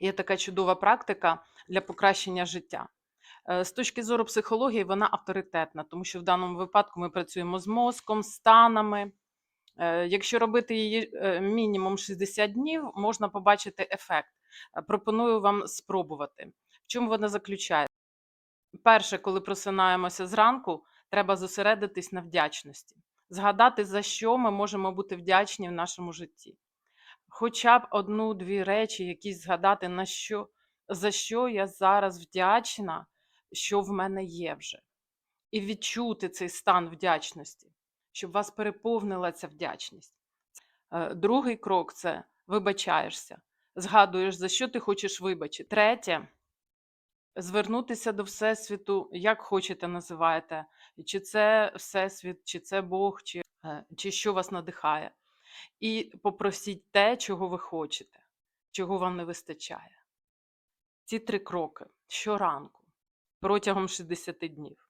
Є така чудова практика для покращення життя. Е, З точки зору психології, вона авторитетна, тому що в даному випадку ми працюємо з мозком, станами. Е, Якщо робити її е, мінімум 60 днів, можна побачити ефект. Пропоную вам спробувати. В чому вона заключається? Перше, коли просинаємося зранку, треба зосередитись на вдячності, згадати, за що ми можемо бути вдячні в нашому житті. Хоча б одну-дві речі, якісь згадати, на що, за що я зараз вдячна, що в мене є вже. І відчути цей стан вдячності, щоб вас переповнила ця вдячність. Е, Другий крок це вибачаєшся, згадуєш, за що ти хочеш вибачити. Третє звернутися до Всесвіту, як хочете називаєте, чи це Всесвіт, чи це Бог, чи, е, чи що вас надихає. І попросіть те, чого ви хочете, чого вам не вистачає. Ці три кроки щоранку протягом 60 днів.